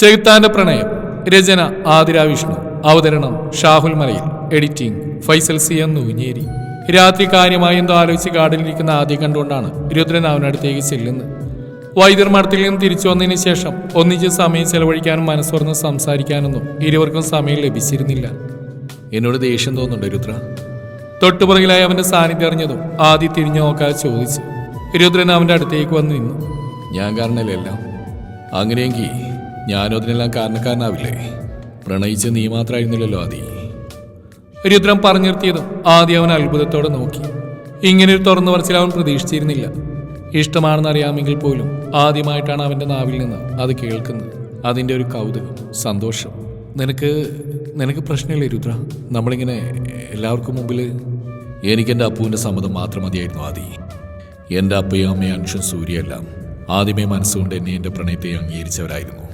ചെകുത്താന്റെ പ്രണയം രചന ആതിര വിഷ്ണു അവതരണം Shahul Malayil editing Faisal C M Noonjeri. രാത്രി കാര്യമായി എന്തോ ആലോചിച്ച് കാടിലിരിക്കുന്ന ആദ്യം കണ്ടുകൊണ്ടാണ് രുദ്രൻ അവനടുത്തേക്ക് ചെല്ലുന്നത് വൈദ്യർമഠത്തിൽ നിന്ന് തിരിച്ചു വന്നതിന് ശേഷം ഒന്നിച്ച് സമയം ചെലവഴിക്കാനും മനസ്സുറന്ന് സംസാരിക്കാനൊന്നും ഇരുവർക്കും സമയം ലഭിച്ചിരുന്നില്ല. എന്നോട് ദേഷ്യം തോന്നുന്നുണ്ട് രുദ്ര? തൊട്ടുപുറകിലായി അവന്റെ സാന്നിധ്യം അറിഞ്ഞതും ആദ്യം തിരിഞ്ഞു നോക്കാതെ ചോദിച്ചു. രുദ്രൻ അവന്റെ അടുത്തേക്ക് വന്ന് നിന്നു. ഞാൻ കാരണമല്ല അങ്ങനെയെങ്കിൽ ഞാനും അതിനെല്ലാം കാരണക്കാരനാവില്ലേ? പ്രണയിച്ച നീ മാത്രമായിരുന്നില്ലല്ലോ ആദി. രുദ്രം പറഞ്ഞു നിർത്തിയതും ആദ്യം അവൻ അത്ഭുതത്തോടെ നോക്കി. ഇങ്ങനെ ഒരു തുറന്നു പറച്ചിൽ അവൻ പ്രതീക്ഷിച്ചിരുന്നില്ല. ഇഷ്ടമാണെന്ന് അറിയാമെങ്കിൽ പോലും ആദ്യമായിട്ടാണ് അവന്റെ നാവിൽ നിന്ന് അത് കേൾക്കുന്നത്. അതിന്റെ ഒരു കൗതുകം സന്തോഷം. നിനക്ക് നിനക്ക് പ്രശ്നമില്ലേ രുദ്ര? നമ്മളിങ്ങനെ എല്ലാവർക്കും മുമ്പിൽ എനിക്കെന്റെ അപ്പുവിന്റെ സമ്മതം മാത്രം മതിയായിരുന്നു ആദി. എന്റെ അപ്പയും അമ്മയും സൂര്യ സൂര്യയെല്ലാം ആദ്യമേ മനസ്സുകൊണ്ട് എന്നെ എന്റെ പ്രണയത്തെ അംഗീകരിച്ചവരായിരുന്നു.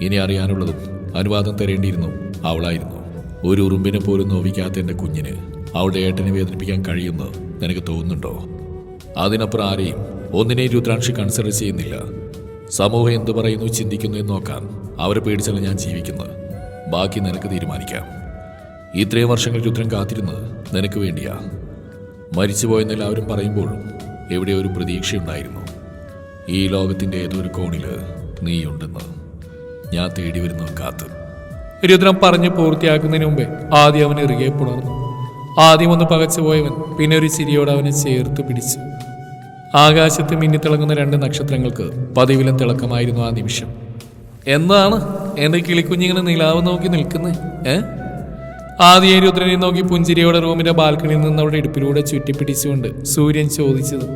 ഇനി അറിയാനുള്ളതും അനുവാദം തരേണ്ടിയിരുന്നു. അവളായിരുന്നു. ഒരു ഉറുമ്പിനെ പോലും നോവിക്കാത്ത എന്റെ കുഞ്ഞിന് അവളുടെ ഏട്ടനെ വേദനിപ്പിക്കാൻ കഴിയുമെന്ന് നിനക്ക് തോന്നുന്നുണ്ടോ? അതിനപ്പുറം ആരെയും ഒന്നിനെയും രുദ്രാക്ഷി കൺസിഡർ ചെയ്യുന്നില്ല. സമൂഹം എന്തു പറയുന്നു ചിന്തിക്കുന്നു എന്ന് നോക്കാൻ അവരെ പേടിച്ചല്ല ഞാൻ ജീവിക്കുന്നത്. ബാക്കി നിനക്ക് തീരുമാനിക്കാം. ഇത്രയും വർഷങ്ങൾ രുദ്രൻ കാത്തിരുന്നത് നിനക്ക് വേണ്ടിയാ. മരിച്ചുപോയെന്ന് എല്ലാവരും പറയുമ്പോഴും എവിടെ ഒരു പ്രതീക്ഷയുണ്ടായിരുന്നു. ഈ ലോകത്തിന്റെ ഏതൊരു കോണിൽ നീയുണ്ടെന്ന്. ഞാൻ തേടി വരുന്നവൻ കാത്ത്. രുദ്രം പറഞ്ഞു പൂർത്തിയാക്കുന്നതിന് മുമ്പേ ആദ്യം അവൻ ഇറുകെ പുണർന്നു. ആദ്യം ഒന്ന് പകച്ചുപോയവൻ പിന്നെ ഒരു ചിരിയോട് അവനെ ചേർത്ത് പിടിച്ചു. ആകാശത്ത് മിന്നിത്തിളങ്ങുന്ന രണ്ട് നക്ഷത്രങ്ങൾക്ക് പതിവിലും തിളക്കമായിരുന്നു ആ നിമിഷം. എന്താണ്? എന്റെ കിളിക്കുഞ്ഞിങ്ങനെ നിലാവ് നോക്കി നിൽക്കുന്നത് ഏ? ആദ്യ രുദ്രനെ നോക്കി പുഞ്ചിരിയോടെ റൂമിന്റെ ബാൽക്കണിയിൽ നിന്ന് അവളുടെ ഇടുപ്പിലൂടെ ചുറ്റിപ്പിടിച്ചുകൊണ്ട് സൂര്യൻ ചോദിച്ചത്.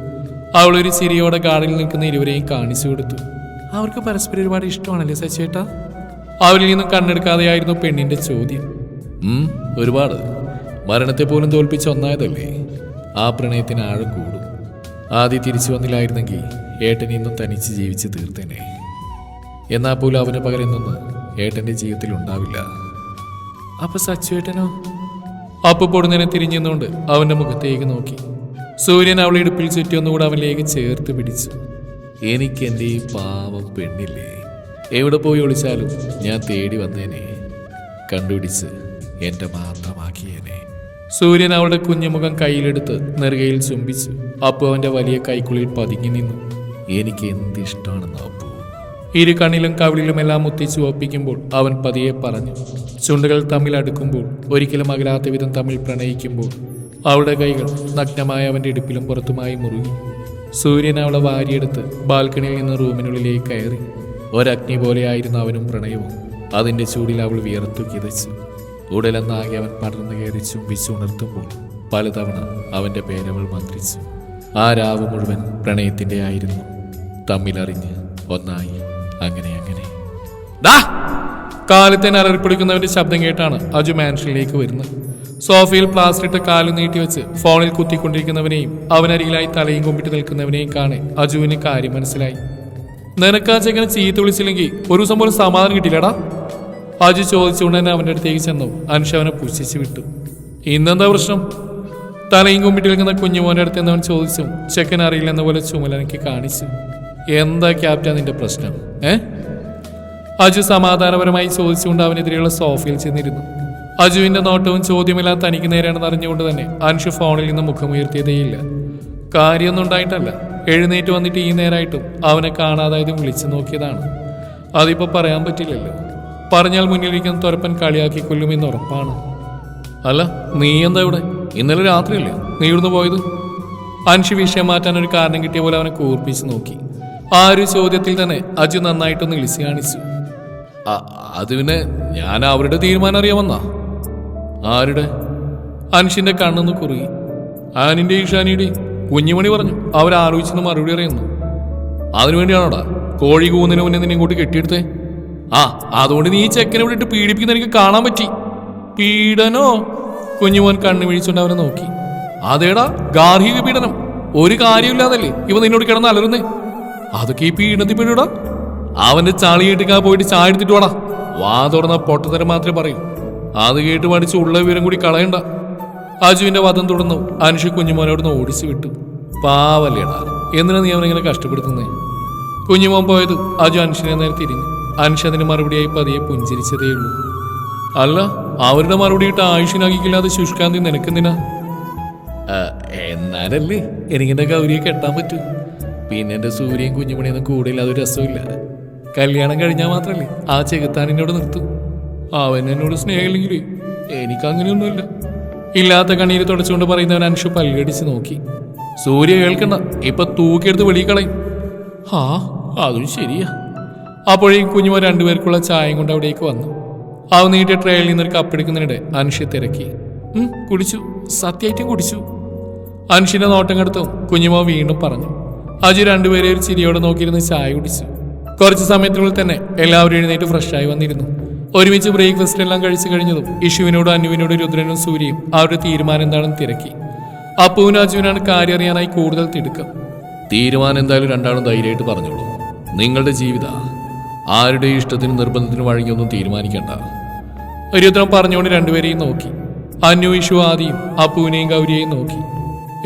അവളൊരു ചിരിയോടെ കാടിൽ നിൽക്കുന്ന ഇരുവരെയും കാണിച്ചു കൊടുത്തു. അവർക്ക് പരസ്പരം ഒരുപാട് ഇഷ്ടമാണല്ലേ സച്ചേട്ടാ അവരിൽ നിന്നും കണ്ണെടുക്കാതെയായിരുന്നു പെണ്ണിന്റെ ചോദ്യം. ഒരുപാട്. മരണത്തെ പോലും തോൽപ്പിച്ച ഒന്നായതല്ലേ? ആ പ്രണയത്തിന് ആഴം കൂടും. ആദ്യം തിരിച്ചു വന്നില്ലായിരുന്നെങ്കിൽ ഏട്ടൻ ഇന്നും തനിച്ച് ജീവിച്ച് തീർത്തേനെ. എന്നാൽ പോലും അവന് പകരം നിന്ന് ഏട്ടന്റെ ജീവിതത്തിൽ ഉണ്ടാവില്ല. അപ്പൊ സച്ചുവേട്ടനോ അപ്പൊ പൊടുന്നനെ തിരിഞ്ഞുകൊണ്ട് അവന്റെ മുഖത്തേക്ക് നോക്കി. സൂര്യൻ അവളെ ഇടുപ്പിൽ ചുറ്റി ഒന്നുകൂടെ അവനിലേക്ക് ചേർത്ത് പിടിച്ചു. എനിക്ക് എന്റെ ഈ പാവം പെണ്ണില്ലേ? എവിടെ പോയി ഒളിച്ചാലും ഞാൻ തേടി വന്നേനെ. കണ്ടുപിടിച്ച് എന്റെ മാത്രമാക്കിയേനെ. സൂര്യൻ അവളുടെ കുഞ്ഞുമുഖം കയ്യിലെടുത്ത് നെറുകയിൽ ചുംബിച്ചു അപ്പു അവന്റെ വലിയ കൈക്കുള്ളിൽ പതുങ്ങി നിന്നു. എനിക്ക് എന്ത് ഇഷ്ടമാണെന്ന് അപ്പു. ഇരു കണ്ണിലും കവിളിലുമെല്ലാം മുത്തിച്ചു ഒപ്പിക്കുമ്പോൾ അവൻ പതിയെ പറഞ്ഞു ചുണ്ടുകൾ തമ്മിൽ അടുക്കുമ്പോൾ ഒരിക്കലും അകലാത്ത വിധം തമ്മിൽ പ്രണയിക്കുമ്പോൾ അവളുടെ കൈകൾ നഗ്നമായ അവന്റെ ഇടുപ്പിലും പുറത്തുമായി മുറുകി. സൂര്യൻ അവളെ വാരിയെടുത്ത് ബാൽക്കണിയിൽ നിന്ന് റൂമിനുള്ളിലേക്ക് കയറി. ഒരഗ്നി പോലെയായിരുന്നു അവനും പ്രണയവും. അതിന്റെ ചൂടിൽ അവൾ വിയർത്തു കിതച്ചു. ഉടലെന്നാകെ അവൻ പടർന്നു കയറി ചുംബിച്ചു ഉണർത്തുമ്പോൾ പലതവണ അവന്റെ പേരവൾ മന്ത്രിച്ചു. ആ രാവ് മുഴുവൻ പ്രണയത്തിന്റെ ആയിരുന്നു. തമ്മിലറിഞ്ഞ് ഒന്നായി അങ്ങനെ അങ്ങനെ. കാലത്തേന് അലറിപ്പിടിക്കുന്നവന്റെ ശബ്ദം കേട്ടാണ് അജു മാൻഷനിലേക്ക് വരുന്നത്. സോഫയിൽ പ്ലാസ്റ്റർ ഇട്ട് കാലു നീട്ടി വെച്ച് ഫോണിൽ കുത്തിക്കൊണ്ടിരിക്കുന്നവനെയും അവനരികിലായി തലയും കുമ്പിട്ട് നിൽക്കുന്നവനെയും കാണെ അജുവിന് കാര്യം മനസ്സിലായി. നിനക്കാ ചെങ്ങനെ ചീത്ത വിളിച്ചില്ലെങ്കിൽ ഒരു ദിവസം പോലും സമാധാനം കിട്ടില്ലടാ അജു ചോദിച്ചുകൊണ്ട് തന്നെ അവന്റെ അടുത്തേക്ക് ചെന്നു. അനുഷ അവനെ പുച്ഛിച്ചു വിട്ടു. ഇന്നെന്താ പ്രശ്നം? തലയും കുമ്പിട്ട് നിൽക്കുന്ന കുഞ്ഞുമോന്റെ അടുത്ത് എന്നവൻ ചോദിച്ചു. ചെക്കൻ അറിയില്ലെന്ന പോലെ ചുമലനക്ക് കാണിച്ചു. എന്താ ക്യാപ്റ്റൻ നിന്റെ പ്രശ്നം? ഏ? അജു സമാധാനപരമായി ചോദിച്ചുകൊണ്ട് അവനെതിരെയുള്ള സോഫയിൽ ചെന്നിരുന്നു. അജുവിന്റെ നോട്ടവും ചോദ്യമില്ലാത്ത തനിക്ക് നേരെയാണെന്ന് അറിഞ്ഞുകൊണ്ട് തന്നെ അൻഷു ഫോണിൽ നിന്ന് മുഖമുയർത്തിയതേയില്ല. കാര്യമൊന്നും ഉണ്ടായിട്ടല്ല. എഴുന്നേറ്റ് വന്നിട്ട് ഈ നേരമായിട്ടും അവനെ കാണാതായതും വിളിച്ചു നോക്കിയതാണ്. അതിപ്പോ പറയാൻ പറ്റില്ലല്ലോ. പറഞ്ഞാൽ മുന്നിലിരിക്കുന്ന തുരപ്പൻ കളിയാക്കി കൊല്ലുമെന്ന് ഉറപ്പാണ്. അല്ല നീ എന്താ ഇവിടെ? ഇന്നലെ രാത്രിയല്ലേ? നീ ഇവിടുന്ന് പോയത്? അൻഷി വിഷയം മാറ്റാൻ ഒരു കാരണം കിട്ടിയ പോലെ അവനെ കൂർപ്പിച്ച് നോക്കി. ആ ഒരു ചോദ്യത്തിൽ തന്നെ അജു നന്നായിട്ടൊന്ന് ഇളിച്ചു കാണിച്ചു. അത് പിന്നെ ഞാൻ അവരുടെ തീരുമാനം അറിയാമെന്നാ ആരുടെ? അനുഷിന്റെ കണ്ണെന്ന് കുറുകി. ആനിന്റെ ഈഷാനിയുടെ കുഞ്ഞുമണി പറഞ്ഞു അവരാലോചിച്ചെന്ന് മറുപടി അറിയുന്നു. അതിനുവേണ്ടിയാണോടാ കോഴി കൂന്നിന് മുന്നേ നിന്നെ ഇങ്ങോട്ട് കെട്ടിയെടുത്തേ. ആ അതുകൊണ്ട് നീ ചെക്കനെ വിട്ടിട്ട് പീഡിപ്പിക്കുന്ന എനിക്ക് കാണാൻ പറ്റി. പീഡനോ? കുഞ്ഞുമോൻ കണ്ണു വീഴ്ചുകൊണ്ട് അവനെ നോക്കി. അതേടാ ഗാർഹിക പീഡനം. ഒരു കാര്യമില്ലാതല്ലേ ഇവ നിന്നോട് കിടന്ന് അലറുന്നേ? അതൊക്കെ ഈ പീഡനത്തിൽ പീഡിടാ അവന്റെ ചളി കെട്ടിക്കാ പോയിട്ട് ചായ എടുത്തിട്ട് വാടാ. വാ തുറന്ന പൊട്ടത്തരം മാത്രമേ പറയൂ. അത് കേട്ട് മടിച്ച് ഉള്ള വിവരം കൂടി കളയണ്ട. അജുവിന്റെ വധം തുടർന്നു അനുഷ കുഞ്ഞുമോനോടൊന്ന് ഓടിച്ചു വിട്ടു. പാവല്ലേടാ എന്തിനാ നീ അവനിങ്ങനെ കഷ്ടപ്പെടുത്തുന്നേ? കുഞ്ഞുമോൻ പോയത് അജു അനുഷിനെ നേരെ തിരിഞ്ഞു. അനുഷ അതിന് മറുപടിയായി പതിയെ പുഞ്ചിരിച്ചതേയുള്ളൂ അല്ല അവരുടെ മറുപടി ഇട്ട് ആയുഷിനാകിക്കില്ലാതെ ശുഷ്കാന്തി നിനക്കെന്തിനാ? എന്നാലല്ലേ എനിക്കെന്റെ ഗൗരിയെ കെട്ടാൻ പറ്റൂ. പിന്നെ എന്റെ സൂര്യയും കുഞ്ഞുമണിയൊന്നും കൂടെ ഒരു രസമില്ല കല്യാണം കഴിഞ്ഞാൽ മാത്രല്ലേ ആ ചെകുത്താൻ എന്നോട് നിർത്തും. അവൻ എന്നോട് സ്നേഹമില്ലെങ്കിൽ എനിക്കങ്ങനെയൊന്നുമില്ല. ഇല്ലാത്ത കണ്ണീര് തുടച്ചുകൊണ്ട് പറയുന്നവൻ അൻഷു പല്ലടിച്ച് നോക്കി. സൂര്യ കേൾക്കണ്ട ഇപ്പൊ തൂക്കിയെടുത്ത് വെളിയിൽ ആ അതും ശരിയാ. അപ്പോഴേ കുഞ്ഞുമോ രണ്ടുപേർക്കുള്ള ചായയും കൊണ്ട് അവിടേക്ക് വന്നു. അവ നീട്ടിയ ട്രേയിൽ നിന്നൊരു കപ്പെടുക്കുന്നതിനിടെ അൻഷി തിരക്കി. "ഉം, കുടിച്ചു സത്യമായിട്ടും കുടിച്ചു. അൻഷിന്റെ നോട്ടം കെടുത്തും കുഞ്ഞുമോ വീണ്ടും പറഞ്ഞു. അജു രണ്ടുപേരെ ഒരു ചിരിയോടെ നോക്കിയിരുന്ന് ചായ കുടിച്ചു. കുറച്ച് സമയത്തിനുള്ളിൽ തന്നെ എല്ലാവരും എഴുന്നേറ്റ് ഫ്രഷായി വന്നിരുന്നു. ഒരുമിച്ച് ബ്രേക്ക്ഫാസ്റ്റ് എല്ലാം കഴിച്ചു കഴിഞ്ഞതും ഇഷുവിനോടും അനുവിനോടും രുദ്രനും സൂര്യയും അവരുടെ തീരുമാനം എന്താണെന്ന് തിരക്കി. അപ്പുവിനും അജുവിനാണ് കാര്യം അറിയാനായി കൂടുതൽ തിടുക്കം. തീരുമാനം എന്തായാലും രണ്ടാളും ധൈര്യമായിട്ട് പറഞ്ഞോളൂ. നിങ്ങളുടെ ജീവിത ആരുടെ ഇഷ്ടത്തിനും നിർബന്ധത്തിനും വഴങ്ങിയൊന്നും തീരുമാനിക്കണ്ട. രുദ്രം പറഞ്ഞുകൊണ്ട് രണ്ടുപേരെയും നോക്കി. അന്നു ഇഷു ആദിയും അപ്പുവിനെയും ഗൗരിയെയും നോക്കി.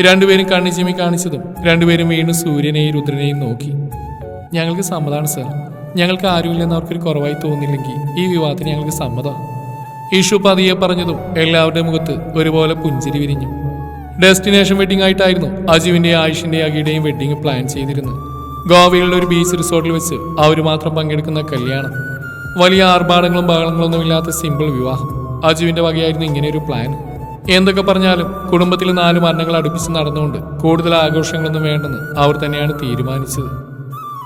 രണ്ടുപേരും കണ്ണിച്ചിമി ചിമ്മി കാണിച്ചതും രണ്ടുപേരും വീണ്ടും സൂര്യനെയും രുദ്രനെയും നോക്കി. ഞങ്ങൾക്ക് സമ്മതമാണ് സർ. ഞങ്ങൾക്ക് ആരുമില്ലെന്ന് അവർക്കൊരു കുറവായി തോന്നില്ലെങ്കിൽ ഈ വിവാഹത്തിന് ഞങ്ങൾക്ക് സമ്മതമാണ് ഈഷു പതിയെ പറഞ്ഞതും എല്ലാവരുടെ മുഖത്ത് ഒരുപോലെ പുഞ്ചിരി വിരിഞ്ഞു. ഡെസ്റ്റിനേഷൻ വെഡിങ് ആയിട്ടായിരുന്നു അജുവിന്റെയും ആയുഷിന്റെ അകിയുടെയും വെഡിങ് പ്ലാൻ ചെയ്തിരുന്നത്. ഗോവയിലുള്ള ഒരു ബീച്ച് റിസോർട്ടിൽ വെച്ച് അവർ മാത്രം പങ്കെടുക്കുന്ന കല്യാണം. വലിയ ആർഭാടങ്ങളും ബഹളങ്ങളൊന്നും ഇല്ലാത്ത സിമ്പിൾ വിവാഹം. അജുവിന്റെ വകയായിരുന്നു ഇങ്ങനെയൊരു പ്ലാൻ എന്തൊക്കെ പറഞ്ഞാലും കുടുംബത്തിൽ നാല് മരണങ്ങൾ അടുപ്പിച്ച് നടന്നുകൊണ്ട് കൂടുതൽ ആഘോഷങ്ങളൊന്നും വേണ്ടെന്ന് അവർ തന്നെയാണ് തീരുമാനിച്ചത്.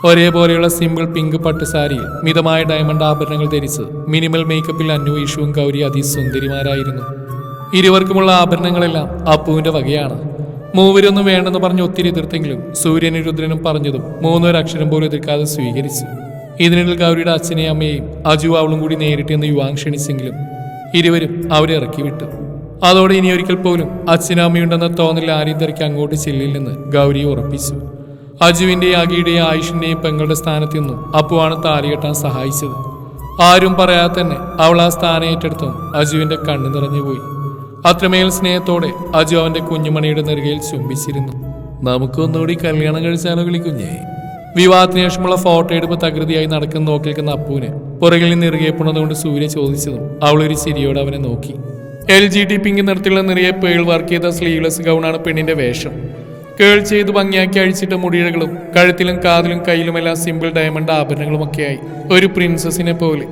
ഒരേപോലെയുള്ള സിമ്പിൾ പിങ്ക് പട്ട് സാരിയിൽ മിതമായ ഡയമണ്ട് ആഭരണങ്ങൾ ധരിച്ച് മിനിമൽ മേക്കപ്പിൽ അന്നു ഈഷുവും ഗൗരി അതിസുന്ദരിമാരായിരുന്നു. ഇരുവർക്കുമുള്ള ആഭരണങ്ങളെല്ലാം അപ്പുവിന്റെ വകയാണ്. മൂവരൊന്നും വേണ്ടെന്ന് പറഞ്ഞ് ഒത്തിരി എതിർത്തെങ്കിലും സൂര്യനും രുദ്രനും പറഞ്ഞതും മൂന്നൊരക്ഷരം പോലും എതിർക്കാതെ സ്വീകരിച്ചു. ഇതിനിടയിൽ ഗൗരിയുടെ അച്ഛനെയും അമ്മയെയും അജു അവളും കൂടി നേരിട്ട് എന്ന് യുവാൻ ക്ഷണിച്ചെങ്കിലും ഇരുവരും അവരെ ഇറക്കി വിട്ടു അതോടെ ഇനി ഒരിക്കൽ പോലും അച്ഛനും അമ്മയുണ്ടെന്ന തോന്നൽ ആരെയും തിരക്കി അങ്ങോട്ട് ചെല്ലില്ലെന്ന് ഗൗരി ഉറപ്പിച്ചു. അജുവിന്റെയും അഗിയുടെയും ആയുഷിന്റെയും പെങ്ങളുടെ സ്ഥാനത്ത് നിന്നും. അപ്പുവാണ് താലി കെട്ടാൻ സഹായിച്ചത്. ആരും പറയാതെ തന്നെ അവൾ ആ സ്ഥാനം ഏറ്റെടുത്തും അജുവിന്റെ കണ്ണു നിറഞ്ഞുപോയി അത്രമേൽ സ്നേഹത്തോടെ അജു അവന്റെ കുഞ്ഞുമണിയുടെ നെറുകയിൽ ചുംബിച്ചിരുന്നു. നമുക്കൊന്നുകൂടി കല്യാണം കഴിച്ചാലോ വിളിക്കുഞ്ഞേ വിവാഹത്തിന് ശേഷമുള്ള ഫോട്ടോ എടുപ്പ് തകൃതിയായി നടക്കുന്ന നോക്കി നിൽക്കുന്ന അപ്പുവിനെ പുറകിൽ നിന്ന് ഇറുകെ പുണതുകൊണ്ട് സൂര്യ ചോദിച്ചതും അവൾ ഒരു ചിരിയോടെ അവനെ നോക്കി. എൽ ജി ടി പിങ്ക് നിറത്തിലുള്ള നിറയെ പേൾ വർക്ക് ചെയ്ത സ്ലീവ്ലെസ് ഗൗണാണ് പെണ്ണിന്റെ വേഷം. കേൾ ചെയ്ത് ഭംഗിയാക്കി അഴിച്ചിട്ട മുടിയിഴകളും കഴുത്തിലും കാതിലും കയ്യിലുമെല്ലാം സിമ്പിൾ ഡയമണ്ട് ആഭരണങ്ങളുമൊക്കെയായി. ഒരു പ്രിൻസസിനെ പോലെ.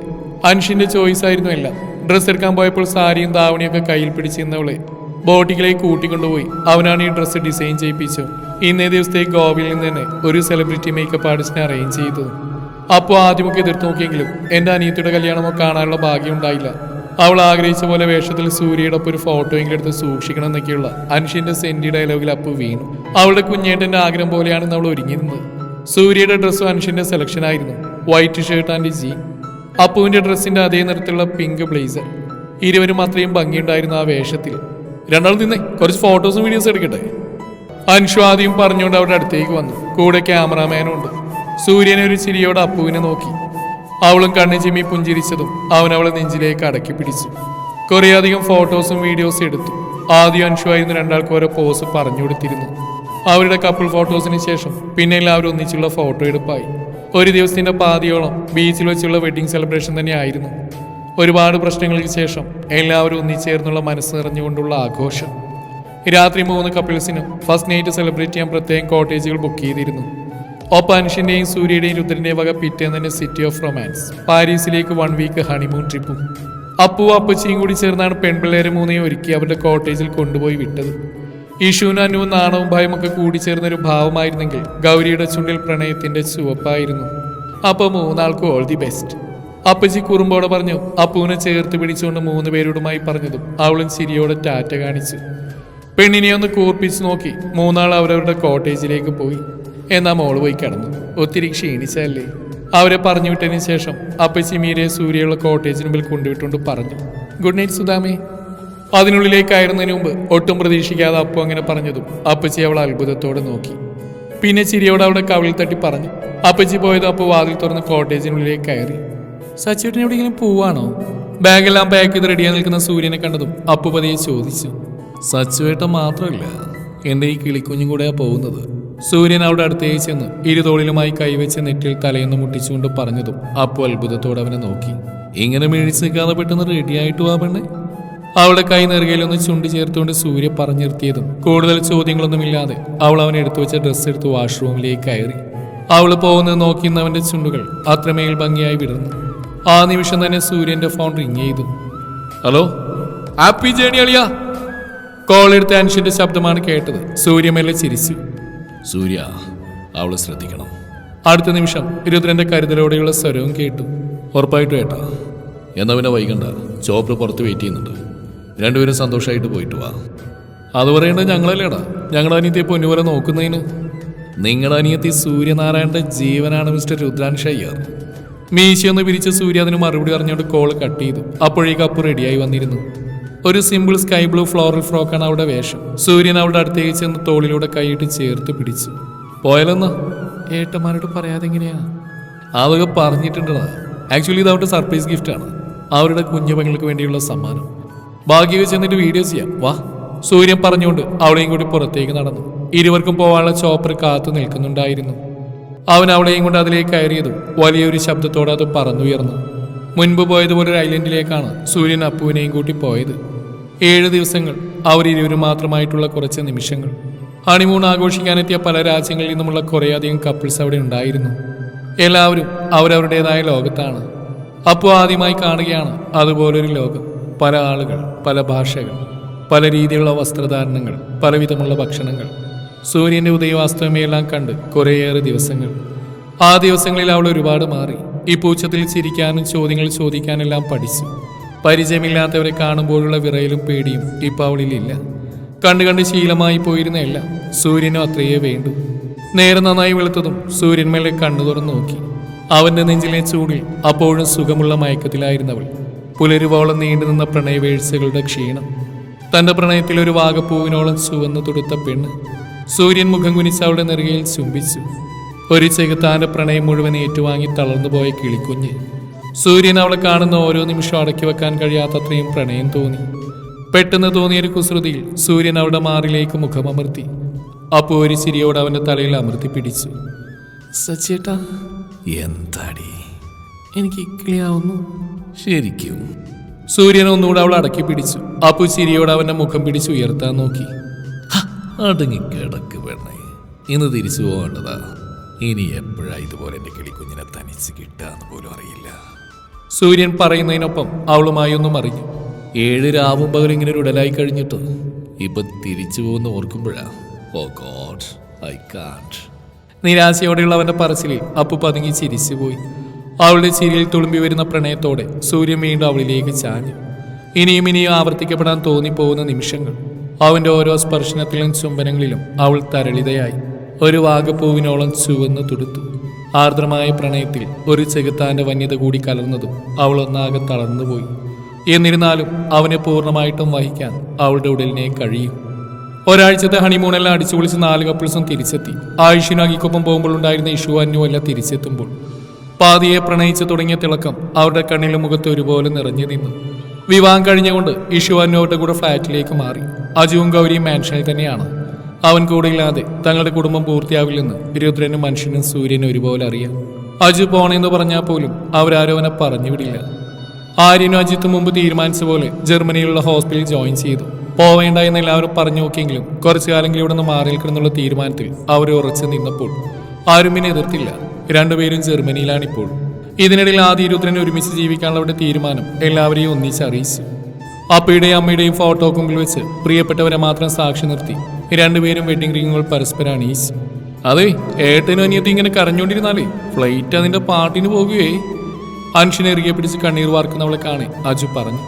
അൻഷിന്റെ ചോയ്സ് ആയിരുന്നു എല്ലാം. ഡ്രസ്സ് എടുക്കാൻ പോയപ്പോൾ സാരിയും ധാവണിയൊക്കെ കയ്യിൽ പിടിച്ചിരുന്നവളെ ബോട്ടിക്കിലേക്ക് കൂട്ടിക്കൊണ്ടുപോയി. അവനാണ് ഈ ഡ്രസ്സ് ഡിസൈൻ ചെയ്യിപ്പിച്ചു ഇന്നേ ദിവസത്തെ ഗോവയിൽ നിന്ന് തന്നെ ഒരു സെലിബ്രിറ്റി മേക്കപ്പ് ആർട്ടിസ്റ്റിനെ അറേഞ്ച് ചെയ്തത്. അപ്പോൾ ആദ്യമൊക്കെ എതിർത്ത് നോക്കിയെങ്കിലും എന്റെ അനിയത്തിയുടെ കല്യാണമോ കാണാനുള്ള ഭാഗ്യം ഉണ്ടായില്ല. അവൾ ആഗ്രഹിച്ച പോലെ വേഷത്തിൽ സൂര്യയുടെ ഒപ്പം ഒരു ഫോട്ടോയെങ്കിലും എടുത്ത് സൂക്ഷിക്കണം എന്നൊക്കെയുള്ള അനുഷിന്റെ സെന്റി ഡയലോഗിൽ അപ്പു വീണു. അവളുടെ കുഞ്ഞേട്ടന്റെ ആഗ്രഹം പോലെയാണ് അവൾ ഒരുങ്ങിയിരുന്നത്. സൂര്യയുടെ ഡ്രസ്സും അനുഷിന്റെ സെലക്ഷൻ ആയിരുന്നു. വൈറ്റ് ഷർട്ട് ആൻഡ് ജീൻ അപ്പുവിന്റെ ഡ്രസ്സിന്റെ അതേ നിറത്തിലുള്ള പിങ്ക് ബ്ലേസർ ഇരുവരും അത്രയും ഭംഗിയുണ്ടായിരുന്നു ആ വേഷത്തിൽ. രണ്ടാൾ നിന്നേ കുറച്ച് ഫോട്ടോസും വീഡിയോസും എടുക്കട്ടെ? അനുഷു ആദ്യം പറഞ്ഞുകൊണ്ട് അവരുടെ അടുത്തേക്ക് വന്നു. കൂടെ ക്യാമറാമാനും ഉണ്ട്. സൂര്യനെ ഒരു ചിരിയോടെ അപ്പുവിനെ നോക്കി. അവളും കണ്ണു ചിമ്മി പുഞ്ചിരിച്ചതും അവൻ അവളെ നെഞ്ചിലേക്ക് അടക്കി പിടിച്ചു. കുറേയധികം ഫോട്ടോസും വീഡിയോസും എടുത്തു. ആദ്യം അൻഷു ആയിരുന്നു രണ്ടാൾക്ക് ഓരോ പോസ് പറഞ്ഞു കൊടുത്തിരുന്നു. അവരുടെ കപ്പിൾ ഫോട്ടോസിന് ശേഷം പിന്നെ എല്ലാവരും ഒന്നിച്ചുള്ള ഫോട്ടോ എടുപ്പായി. ഒരു ദിവസത്തിന്റെ പാതിയോളം ബീച്ചിൽ വെച്ചുള്ള വെഡിങ് സെലിബ്രേഷൻ തന്നെ ആയിരുന്നു ഒരുപാട് പ്രശ്നങ്ങൾക്ക് ശേഷം എല്ലാവരും ഒന്നിച്ചേർന്നുള്ള മനസ്സ് നിറഞ്ഞുകൊണ്ടുള്ള ആഘോഷം. രാത്രി മൂന്ന് കപ്പിൾസിനും ഫസ്റ്റ് നൈറ്റ് സെലിബ്രേറ്റ് ചെയ്യാൻ പ്രത്യേകം കോട്ടേജുകൾ ബുക്ക് ചെയ്തിരുന്നു. ഒപ്പം അനുഷിന്റെയും സൂര്യയുടെയും രുദ്രന്റെയും വക പിറ്റേന്ന് സിറ്റി ഓഫ് റൊമാൻസ് പാരീസിലേക്ക് വൺ വീക്ക് ഹണിമൂൺ ട്രിപ്പും അപ്പു അപ്പച്ചിയും കൂടി ചേർന്നാണ് പെൺപിള്ളേരെ മൂന്നെയും ഒരുക്കി അവരുടെ കോട്ടേജിൽ കൊണ്ടുപോയി വിട്ടത്. ഇഷുവിനും അനുവും നാണവും കൂടിച്ചേർന്ന ഒരു ഭാവമായിരുന്നെങ്കിൽ ഗൗരിയുടെ ചുണ്ടിൽ പ്രണയത്തിന്റെ ചുവപ്പായിരുന്നു. അപ്പൊ മൂന്നാൾക്കും ഓൾ ദി ബെസ്റ്റ് അപ്പച്ചി കുറുമ്പോടെ പറഞ്ഞു അപ്പുവിനെ ചേർത്ത് പിടിച്ചുകൊണ്ട് മൂന്ന് പേരോടുമായി പറഞ്ഞതും അവളും ചിരിയോടെ ടാറ്റ കാണിച്ചു. പെണ്ണിനെ ഒന്ന് കൂർപ്പിച്ചു നോക്കി മൂന്നാൾ അവരവരുടെ കോട്ടേജിലേക്ക് പോയി. എന്നാ മോൾ പോയി കിടന്നു. ഒത്തിരി ക്ഷീണിച്ചല്ലേ അവരെ പറഞ്ഞു വിട്ടതിന് ശേഷം അപ്പച്ചി മീരെ സൂര്യയുള്ള കോട്ടേജിന് മുമ്പിൽ കൊണ്ടുവിട്ടുകൊണ്ട് പറഞ്ഞു ഗുഡ് നൈറ്റ് സുദാമേ അതിനുള്ളിലേക്ക് കയറുന്നതിന് മുമ്പ് ഒട്ടും പ്രതീക്ഷിക്കാതെ അപ്പു അങ്ങനെ പറഞ്ഞതും അപ്പച്ചി അവൾ അത്ഭുതത്തോടെ നോക്കി. പിന്നെ ചിരിയോട് അവിടെ കവിളിൽ തട്ടി പറഞ്ഞു അപ്പച്ചി പോയത് അപ്പു വാതിൽ തുറന്ന് കോട്ടേജിനുള്ളിലേക്ക് കയറി. സച്ചിട്ടിന് എവിടെയെങ്കിലും പോവാണോ? ബാഗെല്ലാം പാക്ക് ചെയ്ത് റെഡിയായി നിൽക്കുന്ന സൂര്യനെ കണ്ടതും അപ്പു പതിയെ ചോദിച്ചു സച്ചുവേട്ട മാത്രമല്ല എന്റെ ഈ കിളിക്കുഞ്ഞും കൂടെയാ പോകുന്നത്? സൂര്യൻ അവിടെ അടുത്തേക്ക് ചെന്ന് ഇരുതോളിലുമായി കൈവച്ച് നെറ്റിൽ തലയെന്ന് മുട്ടിച്ചുകൊണ്ട് പറഞ്ഞതും അപ്പോൾ അത്ഭുതത്തോടെ അവനെ നോക്കി. ഇങ്ങനെ മിഴിച്ച് നിൽക്കാതെ പെട്ടെന്ന് റെഡിയായിട്ട് വാ പെണ്ണെ. അവളുടെ കൈ നെറുകയിലൊന്ന് ചുണ്ടി ചേർത്തുകൊണ്ട് സൂര്യ പറഞ്ഞു നിർത്തിയതും കൂടുതൽ ചോദ്യങ്ങളൊന്നുമില്ലാതെ അവൾ അവനെ എടുത്തു വെച്ച ഡ്രസ്സ് എടുത്ത് വാഷ്റൂമിലേക്ക് കയറി. അവൾ പോകുന്നത് നോക്കിയിരുന്നവന്റെ ചുണ്ടുകൾ അത്രമേൽ ഭംഗിയായി വിടർന്നു. ആ നിമിഷം തന്നെ സൂര്യന്റെ ഫോൺ റിങ് ചെയ്തു. ഹലോ ഹാപ്പി ജേണി അളിയ. കോൾ എടുത്ത അനുഷ്യന്റെ ശബ്ദമാണ് കേട്ടത്. സൂര്യമേലെ ചിരിച്ചു. സൂര്യ അവളെ ശ്രദ്ധിക്കണം. അടുത്ത നിമിഷം രുദ്രന്റെ കരുതലോടെയുള്ള സ്വരവും കേട്ടു. ഉറപ്പായിട്ടും ഏട്ടാ. എന്നാ പിന്നെ വൈകണ്ട. ചോപ്പർ പുറത്ത് വെയിറ്റ് ചെയ്യുന്നുണ്ട്. രണ്ടുപേരും സന്തോഷമായിട്ട് പോയിട്ട് വാ. അത് പറയേണ്ടത് ഞങ്ങളല്ലേടാ. ഞങ്ങളുടെ അനിയത്തി പൊന്നുപോലെ നോക്കുന്നതിന്. നിങ്ങളുടെ അനിയത്തി സൂര്യനാരായണന്റെ ജീവനാണ് മിസ്റ്റർ രുദ്രാൻഷ് അയ്യർ മീശയൊന്ന് പിരിച്ച് സൂര്യ അതിന് മറുപടി പറഞ്ഞുകൊണ്ട് കോൾ കട്ട് ചെയ്തു. അപ്പോഴേക്ക് അപ്പു റെഡിയായി വന്നിരുന്നു. ഒരു സിമ്പിൾ സ്കൈ ബ്ലൂ ഫ്ലോറൽ ഫ്രോക്കാണ് അവളുടെ വേഷം. സൂര്യൻ അവളുടെ അടുത്തേക്ക് ചെന്ന് തോളിലൂടെ കൈയിട്ട് ചേർത്ത് പിടിച്ചു. പോയാലൊന്ന്? ഏട്ടന്മാരോട് പറയാതെ എങ്ങനെയാ? അതൊക്കെ പറഞ്ഞിട്ടുണ്ടടാ. ആക്ച്വലി ഇത് അവരുടെ സർപ്രൈസ് ഗിഫ്റ്റാണ് അവരുടെ കുഞ്ഞു പെങ്ങൾക്ക് വേണ്ടിയുള്ള സമ്മാനം. ഭാഗ്യക ചെന്നിട്ട് വീഡിയോ ചെയ്യാം. വാ. സൂര്യൻ പറഞ്ഞുകൊണ്ട് അവളെയും കൂടി പുറത്തേക്ക് നടന്നു. ഇരുവർക്കും പോവാനുള്ള ചോപ്പർ കാത്തു നിൽക്കുന്നുണ്ടായിരുന്നു. അവൻ അവളെയും കൊണ്ട് അതിലേക്ക് കയറിയതും വലിയൊരു ശബ്ദത്തോടെ അത് പറന്നുയർന്നു. മുൻപ് പോയതുപോലെ ഒരു ഐലൻഡിലേക്കാണ് സൂര്യൻ അപ്പുവിനെയും കൂട്ടി പോയത്. ഏഴ് ദിവസങ്ങൾ അവർ ഇരുവരും മാത്രമായിട്ടുള്ള കുറച്ച് നിമിഷങ്ങൾ. ഹണിമൂൺ ആഘോഷിക്കാനെത്തിയ പല രാജ്യങ്ങളിൽ നിന്നുമുള്ള കുറേയധികം കപ്പിൾസ് അവിടെ ഉണ്ടായിരുന്നു. എല്ലാവരും അവരവരുടേതായ ലോകത്താണ്. അപ്പു ആദ്യമായി കാണുകയാണ് അതുപോലൊരു ലോകം. പല ആളുകൾ പല ഭാഷകൾ പല രീതിയിലുള്ള വസ്ത്രധാരണങ്ങൾ പലവിധമുള്ള ഭക്ഷണങ്ങൾ. സൂര്യന്റെ ഉദയവാസ്തവമയെല്ലാം കണ്ട് കുറേയേറെ ദിവസങ്ങൾ. ആ ദിവസങ്ങളിൽ അവൾ ഒരുപാട് മാറി. ഈ പൂച്ചത്തിൽ ചിരിക്കാനും ചോദ്യങ്ങൾ ചോദിക്കാനെല്ലാം പഠിച്ചു. പരിചയമില്ലാത്തവരെ കാണുമ്പോഴുള്ള വിറയലും പേടിയും ഇപ്പം അവളിലില്ല. കണ്ടു കണ്ട് ശീലമായി പോയിരുന്ന എല്ലാം സൂര്യനും അത്രയേ വേണ്ടു. നേരെ നന്നായി വെളുത്തതും സൂര്യൻ മേലെ കണ്ണു തുറന്നു നോക്കി. അവന്റെ നെഞ്ചിലെ ചൂടിൽ അപ്പോഴും സുഖമുള്ള മയക്കത്തിലായിരുന്നവൾ. പുലരുവോളം നീണ്ടു നിന്ന പ്രണയവേഴ്ചകളുടെ ക്ഷീണം. തന്റെ പ്രണയത്തിൽ ഒരു വാഗപ്പൂവിനോളം ചുവന്നു തുടുത്ത പെണ്ണ്. സൂര്യൻ മുഖം കുനിച്ച് അവളുടെ നെറുകയിൽ ചുംബിച്ചു. ഒരു ചെകുത്താന്റെ പ്രണയം മുഴുവൻ ഏറ്റുവാങ്ങി തളർന്നുപോയ കിളിക്കുഞ്ഞ്. സൂര്യൻ അവളെ കാണുന്ന ഓരോ നിമിഷം അടക്കി വെക്കാൻ കഴിയാത്തത്രയും പ്രണയം തോന്നി. പെട്ടെന്ന് തോന്നിയൊരു കുസൃതിയിൽ സൂര്യൻ അവളുടെ മാറിലേക്ക് മുഖമമർത്തി. അപ്പോൾ ഒരു ചിരിയോട് അവന്റെ തലയിൽ അമർത്തി പിടിച്ചു. സച്ചേട്ടാ എന്താടി? എനിക്ക് കിളിയാവുന്നു. ശരിക്കും? സൂര്യൻ ഒന്നുകൂടെ അവൾ അടക്കി പിടിച്ചു. അപ്പു ചിരിയോട് അവന്റെ മുഖം പിടിച്ച് ഉയർത്താൻ നോക്കി. അടങ്ങി കിടക്ക് പെണ്ണേ. ഇന്ന് തിരിച്ചു പോകേണ്ടതാ. ഇനി എപ്പോഴാ ഇതുപോലെ എന്റെ കിളിക്കുഞ്ഞിനെ തനിച്ച് കിട്ടാന്ന് പോലും അറിയില്ല. സൂര്യൻ പറയുന്നതിനൊപ്പം അവളുമായി ഒന്നും അറിഞ്ഞു. ഏഴ് രാവും പകലും ഇങ്ങനെ ഒരു ഉടലായി കഴിഞ്ഞിട്ട് ഇപ്പൊ തിരിച്ചു പോകുന്ന ഓർക്കുമ്പോഴാ ഓ ഗോഡ് ഐ കാണ്ട് നിരാശയോടെയുള്ള അവന്റെ പറച്ചിലിൽ അപ്പു പതുങ്ങി ചിരിച്ചു പോയി. അവളുടെ ചിരിയിൽ തുളുമ്പി വരുന്ന പ്രണയത്തോടെ സൂര്യൻ വീണ്ടും അവളിലേക്ക് ചാഞ്ഞു. ഇനിയും ഇനിയും ആവർത്തിക്കപ്പെടാൻ തോന്നിപ്പോകുന്ന നിമിഷങ്ങൾ അവന്റെ ഓരോ സ്പർശനത്തിലും ചുംബനങ്ങളിലും അവൾ തരളിതയായി. ഒരു വാഗപ്പൂവിനോളം ചുവന്നു തുടുത്തു. ആർദ്രമായ പ്രണയത്തിൽ ഒരു ചെകുത്താന്റെ വന്യത കൂടി കലർന്നതും അവൾ ഒന്നാകെ തളർന്നുപോയി എന്നിരുന്നാലും അവനെ പൂർണമായിട്ടും വഹിക്കാൻ അവളുടെ ഉടലിനെ കഴിയും. ഒരാഴ്ചത്തെ ഹണിമൂണെല്ലാം അടിച്ചു പൊളിച്ച് നാല് കപ്പിൾസും തിരിച്ചെത്തി. ആയുഷിനും അകിക്കൊപ്പം പോകുമ്പോൾ ഉണ്ടായിരുന്ന ഇഷു അന്നു തിരിച്ചെത്തുമ്പോൾ. പാതിയെ പ്രണയിച്ചു തുടങ്ങിയ തിളക്കം അവരുടെ കണ്ണിലും മുഖത്ത് ഒരുപോലെ നിറഞ്ഞു നിന്നു. വിവാഹം കഴിഞ്ഞുകൊണ്ട് ഇഷു അന്നു കൂടെ ഫ്ലാറ്റിലേക്ക് മാറി. അജുവും ഗൗരിയും മാൻഷനിൽ തന്നെയാണ്. അവൻ കൂടെയില്ലാതെ തങ്ങളുടെ കുടുംബം പൂർത്തിയാവില്ലെന്ന് രുദ്രനും മനുഷ്യനും സൂര്യനും ഒരുപോലെ അറിയാം. അജു പോണെന്ന് പറഞ്ഞാൽ പോലും അവരാരും അവനെ പറഞ്ഞുവിടില്ല. ആര്യനും അജിത്തും മുമ്പ് തീരുമാനിച്ച പോലെ ജർമ്മനിയിലുള്ള ഹോസ്പിറ്റലിൽ ജോയിൻ ചെയ്തു. പോവേണ്ട എന്ന് എല്ലാവരും പറഞ്ഞു നോക്കിയെങ്കിലും കുറച്ചു കാലെങ്കിലും ഇവിടെ നിന്ന് മാറി നിൽക്കണമെന്നുള്ള തീരുമാനത്തിൽ അവർ ഉറച്ചു നിന്നപ്പോൾ ആരും പിന്നെ എതിർത്തില്ല. രണ്ടുപേരും ജർമ്മനിയിലാണിപ്പോൾ ഇതിനിടയിൽ ആദ്യ രുദ്രൻ ഒരുമിച്ച് ജീവിക്കാനുള്ള അവരുടെ തീരുമാനം എല്ലാവരെയും ഒന്നിച്ച് അറിയിച്ചു. അപ്പയുടെയും അമ്മയുടെയും ഫോട്ടോക്കുമ്പിൽ വെച്ച് പ്രിയപ്പെട്ടവരെ മാത്രം സാക്ഷി നിർത്തി രണ്ടുപേരും വെഡിങ് റിങ്ങുകൾ പരസ്പരം അണിയിച്ചു അതെ ഏട്ടനും അനിയത്തി ഇങ്ങനെ കരഞ്ഞോണ്ടിരുന്നാലേ ഫ്ലൈറ്റ് അതിന്റെ പാട്ടിന് പോകുകയേ അൻഷിനെ ഇറുകെ പിടിച്ച് കണ്ണീർ വാർക്കുന്നവളെ കാണെ അജു പറഞ്ഞു.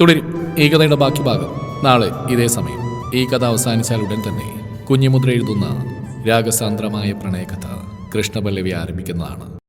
തുടരും ഈ കഥയുടെ ബാക്കി ഭാഗം. നാളെ ഇതേ സമയം. ഈ കഥ അവസാനിച്ചാൽ ഉടൻ തന്നെ. കുഞ്ഞിമുദ്ര എഴുതുന്ന രാഗസാന്ദ്രമായ പ്രണയകഥ കൃഷ്ണപല്ലവി ആരംഭിക്കുന്നതാണ്.